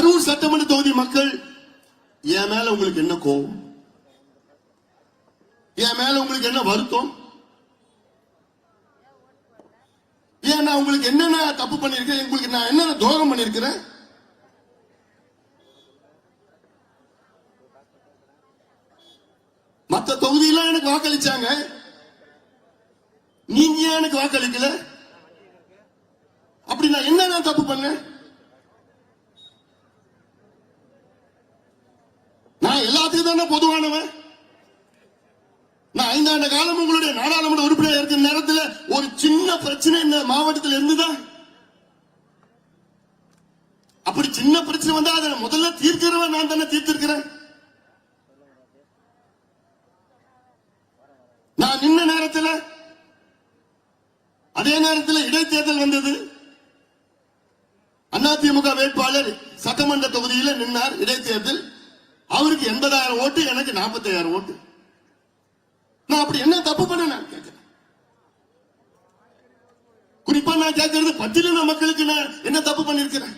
அரூர் சட்டமன்ற தொகுதி மக்கள். என் மேல உங்களுக்கு என்ன கோபம்? என் மேல உங்களுக்கு என்ன வருத்தம்? ஏன் நான் உங்களுக்கு என்னென்ன தப்பு பண்ணிருக்கேன் உங்களுக்கு நான் என்னென்ன துரோகம் பண்ணிருக்கிறேன்? மத்த தொகுதியெல்லாம் எனக்கு வாக்களிச்சாங்க. நீங்க ஏன் எனக்கு வாக்களிக்கல? அப்படி நான் என்ன நான் தப்பு பண்ணேன் நான் எல்லாத்துக்கும் தானே பொதுவானவன்? நான் ஐந்தாண்டு காலம் உங்களுடைய நாடாளுமன்ற உறுப்பினர் இருக்கிற நேரத்தில் ஒரு சின்ன பிரச்சனை இந்த மாவட்டத்தில் இருந்துதா? அப்படி சின்ன பிரச்சனை வந்தா அதை முதல்ல தீர்க்கிறவன் நான் தானே தீர்த்திருக்கிறேன். நான் நின்ன நேரத்தில் அதே நேரத்தில் இடைத்தேர்தல் வந்தது. அதிமுக வேட்பாளர் சட்டமன்ற தொகுதியில் நின்றார் இடைத்தேர்தல். அவருக்கு எண்பதாயிரம் ஓட்டு எனக்கு நாற்பத்தாயிரம் ஓட்டு. நான் அப்படி என்ன தப்பு பண்ண நான் கேட்கிறேன் குறிப்பா நான் கேட்கறது பட்டியலின மக்களுக்கு நான் என்ன தப்பு பண்ணிருக்கிறேன்